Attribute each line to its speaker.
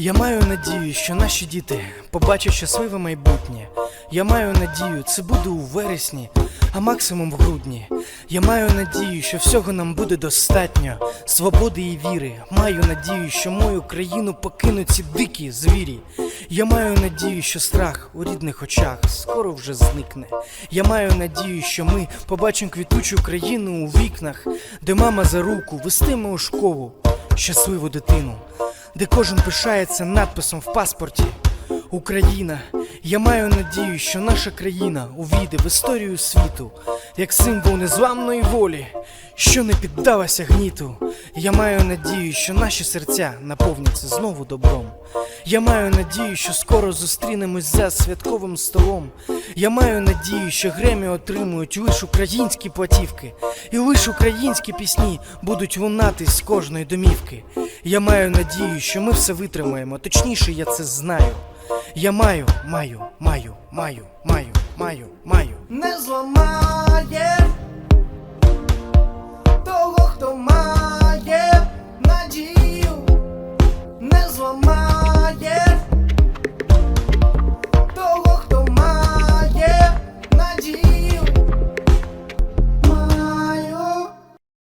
Speaker 1: Я маю надію, що наші діти побачать щасливе майбутнє. Я маю надію, це буде у вересні, а максимум в грудні. Я маю надію, що всього нам буде достатньо. Свободи і віри. Маю надію, що мою країну покинуть ці дикі звірі. Я маю надію, що страх у рідних очах скоро вже зникне. Я маю надію, що ми побачимо квітучу країну у вікнах, де мама за руку вестиме у школу щасливу дитину, де кожен пишається надписом в паспорті. Україна, я маю надію, що наша країна увійде в історію світу, як символ незламної волі, що не піддалася гніту. Я маю надію, що наші серця наповняться знову добром. Я маю надію, що скоро зустрінемось за святковим столом. Я маю надію, що Гремі отримують лише українські платівки, і лише українські пісні будуть лунати з кожної домівки. Я маю надію, що ми все витримаємо, точніше, я це знаю. Я маю, маю, маю, маю, маю, маю, маю.
Speaker 2: Не зламає того, хто має надію, не зламає.